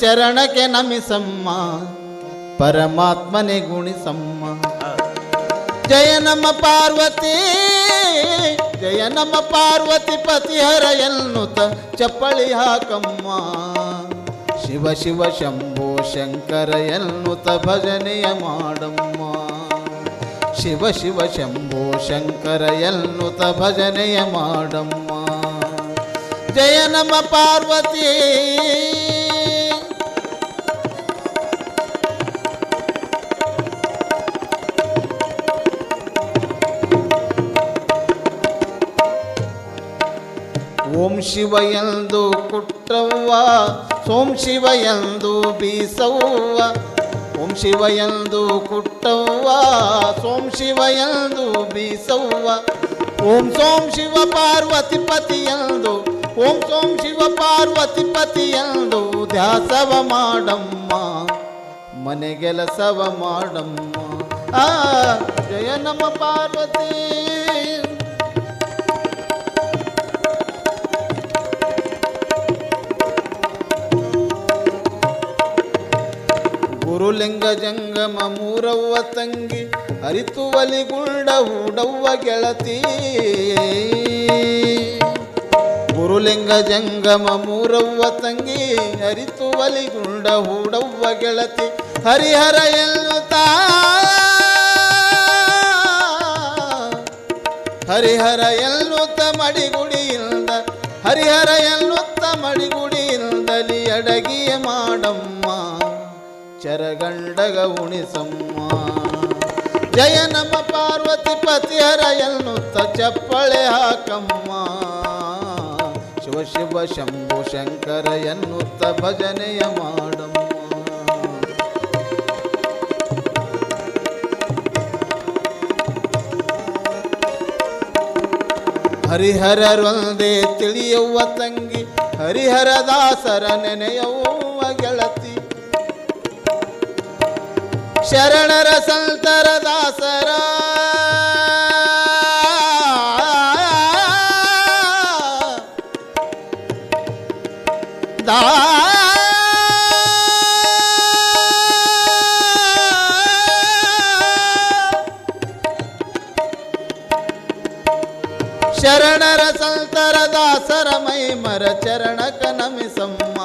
ಚರಣಕ್ಕೆ ನಮಿಸಮ್ಮ. ಪರಮಾತ್ಮನೆ ಗುಣಿಸಮ್ಮ. ಜಯ ನಮ್ಮ ಪಾರ್ವತಿ, ಜಯ ನಮ್ಮ ಪಾರ್ವತಿ ಪತಿಹರ ಎನ್ನುತ್ತ ಚಪ್ಪಳಿ ಹಾಕಮ್ಮ. ಶಿವ ಶಿವ ಶಂಭೋ ಶಂಕರ ಎನ್ನುತ್ತ ಭಜನೆಯ ಮಾಡಮ್ಮ. ಶಿವ ಶಿವ ಶಂಭೋ ಶಂಕರ ಎನ್ನುತ್ತ ಭಜನೆಯ ಮಾಡಮ್ಮ. ಜಯ ನಮ್ಮ ಪಾರ್ವತಿ ಓಂ ಶಿವ ಎಂದು ಕುಟ್ಟವ್ವ ಸೋಂ ಶಿವ ಎಂದು ಬೀಸವ್ವ. ಓಂ ಶಿವ ಎಂದು ಕುಟ್ಟವ್ವ ಸೋಂ ಶಿವ ಎಂದು ಬೀಸವ್ವ. ಓಂ ಸೋಂ ಶಿವ ಪಾರ್ವತಿ ಪತಿ ಎಂದು, ಓಂ ಸೋಂ ಶಿವ ಪಾರ್ವತಿ ಪತಿ ಎಂದು ಧ್ಯಾಸವ ಮಾಡಮ್ಮ ಮನೆಗೆಲಸವ ಮಾಡಮ್ಮ. ಆ, ಜಯ ನಮ್ಮ ಪಾರ್ವತಿ. ಗುರುಲಿಂಗ ಜಂಗಮ ಮೂರವ್ವ ತಂಗಿ, ಅರಿತುವಲಿ ಒಲಿಗುಂಡ ಹೂಡವ್ವ ಗೆಳತಿ. ಗುರುಲಿಂಗ ಜಂಗಮ ಮೂರವ್ವ ತಂಗಿ, ಅರಿತುವಲಿ ಒಲಿಗುಂಡ ಹೂಡವ್ವ ಗೆಳತಿ. ಹರಿಹರ ಎನ್ನುತ್ತಾ ಹರಿಹರ ಎನ್ನುತ್ತ ಮಡಿಗುಡಿಯಿಂದ, ಹರಿಹರ ಚರಗಂಡಗ ಉಣಿಸಮ್ಮ ಜಯ ನಮ್ಮ ಪಾರ್ವತಿ ಪತಿಹರ ಎನ್ನುತ್ತ ಚಪ್ಪಳೆ ಹಾಕಮ್ಮ. ಶಿವ ಶಿವ ಶಂಭು ಶಂಕರ ಎನ್ನುತ್ತ ಭಜನೆಯ ಮಾಡಮ್ಮ. ಹರಿಹರರೊಂದೇ ತಿಳಿಯುವ ತಂಗಿ, ಹರಿಹರದಾಸರ ನೆನೆಯುವ ಗೆಳತಿ. ಶರಣರ ಸಂತರ ದಾಸರ. ಶರಣರ ಸಂತರ ದಾಸರ ಮೈ ಮರ ಚರಣಕ ನಮಿಸಮ್ಮ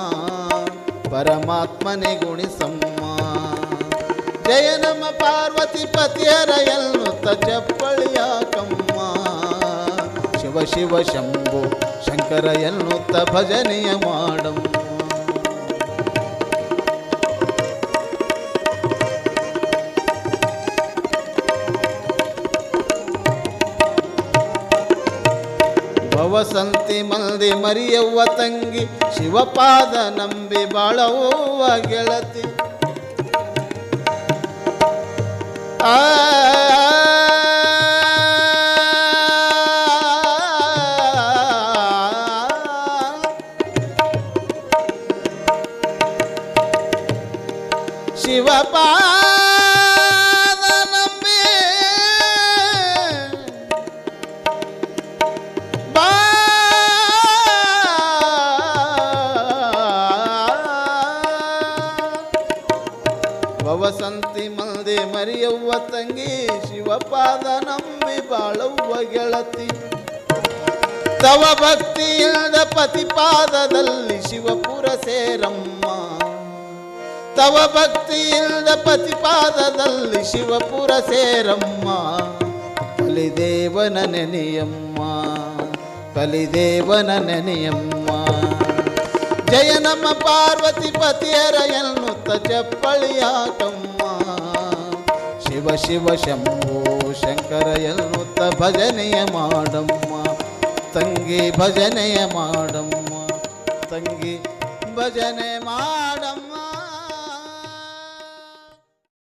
ಪರಮಾತ್ಮನೆ ಗುಣಿಸಮ್ಮ. ಜಯ ನಮ ಪಾರ್ವತಿ ಪತಿಯರ ಎನ್ನುತ್ತ ಚಪ್ಪಳಿಯಾಕಮ್ಮ ಶಿವ ಶಿವ ಶಂಭು ಶಂಕರ ಎನ್ನುತ್ತ ಭಜನೆಯ ಮಾಡಮ್ಮ ಭವಸಂತಿ ಮಂದಿ ಮರಿಯವ್ವ ತಂಗಿ ಶಿವಪಾದ ನಂಬಿ ಬಾಳವ್ವ ಗೆಳತಿ. ಆ ಮರಿಯವ್ವ ತಂಗಿ ಶಿವಪಾದ ನಂಬಿ ಬಾಳವ್ವ ಗೆಳತಿ. ತವ ಭಕ್ತಿಯಿಂದ ಪತಿಪಾದದಲ್ಲಿ ಶಿವಪುರ ಸೇರಮ್ಮ. ತವ ಭಕ್ತಿಯಿಂದ ಪತಿಪಾದದಲ್ಲಿ ಶಿವಪುರ ಸೇರಮ್ಮ. ಕಲಿದೇವನ ನೆನೆಯಮ್ಮ ಕಲಿದೇವನ ನೆನೆಯಮ್ಮ. ಜಯ ನಮ್ಮ ಪಾರ್ವತಿ ಪತಿಯರ ಎನ್ನುತ್ತ ಚಪ್ಪಳಿಯಾಕಮ್ಮ ಶಿವ ಶಿವ ಶಂಭೋ ಶಂಕರ ಎನ್ನುತ್ತ ಭಜನೆಯ ಮಾಡಮ್ಮ ತಂಗಿ ಭಜನೆಯ ಮಾಡಮ್ಮ ತಂಗಿ ಭಜನೆ ಮಾಡಮ್ಮ